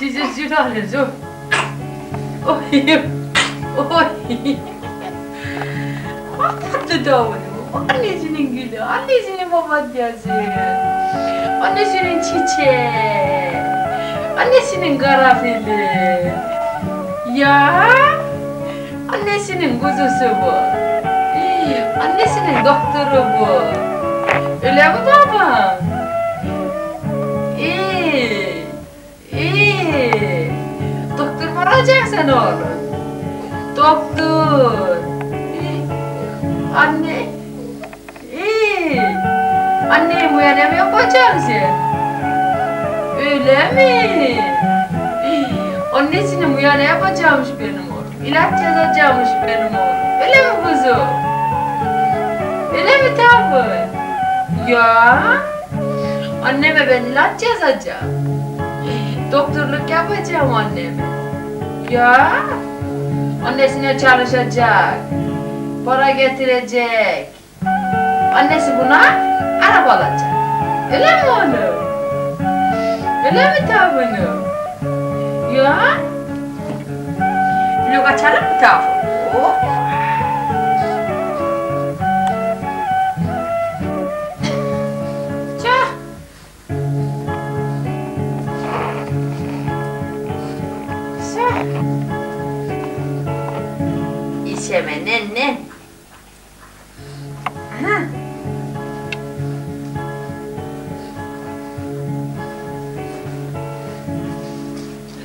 지지질 안 해줘. 어이, 어이. 아무것도 더워요. 안내시는 길도 안내시는 법한테야지. 안내시는 지체. 안내시는 가라필레. 야, 안내시는 구조수보. 이, 안내시는 덕들어보. Olacaksın oğlum? Doktor. Anne. İyi. Anneye muayene mi yapacaksın? Öyle mi? İyi. Annesine muayene yapacakmış benim oğlum. İlaç yazacakmış benim oğlum. Öyle mi kuzum? Öyle mi tabi? Ya. Anneme ben ilaç yazacağım. Doktorluk yapacağım anneme. Ya. Annesine çalışacak. Para getirecek. Annesi buna araba alacak. Öyle mi oğlum? Öyle mi tavuğum? Ya. Blok açalım mı? İçeme nen nen. Aha.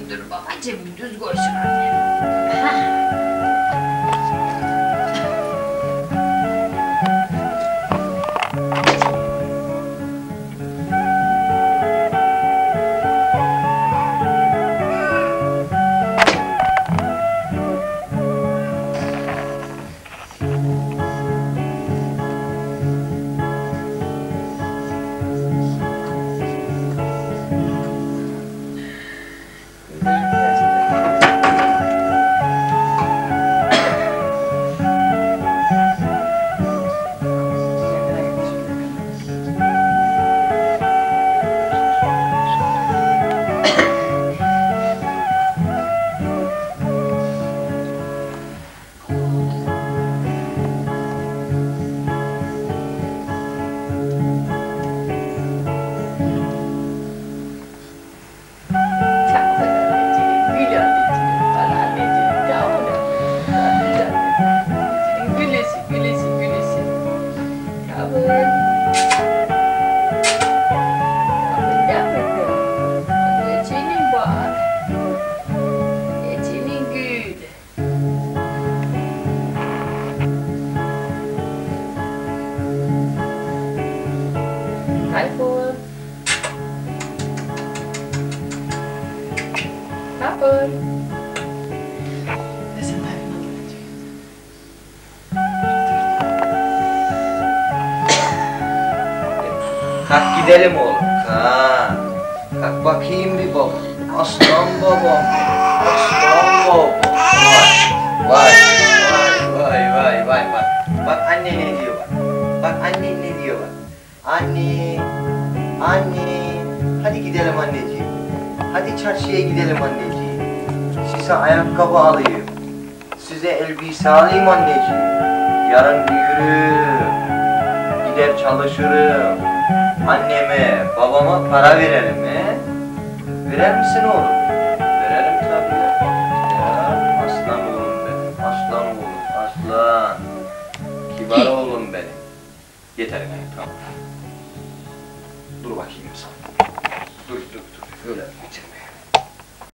Dur babacığım düz annem. Kapur. Kalk gidelim oğlum. Kalk. Kalk bakayım bir baba. Aslan babam. Aslan babam. Vay. Vay. Vay vay vay bak. Bak anne ne diyor bak. Bak anne ne diyor bak. Anne. Anne. Hadi gidelim anneciğim. Hadi çarşıya gidelim anneciğim. Size ayakkabı alayım. Size elbise alayım anneciğim. Yarın yürü. Gider çalışırım. Anneme, babama para verelim he? Verer misin oğlum? Verelim tabii. Ya aslan oğlum benim. Aslan oğlum. Aslan. Kibar oğlum benim. Yeter yani tamam. Dur bakayım sen. Dur dur dur. Öyle bitirme.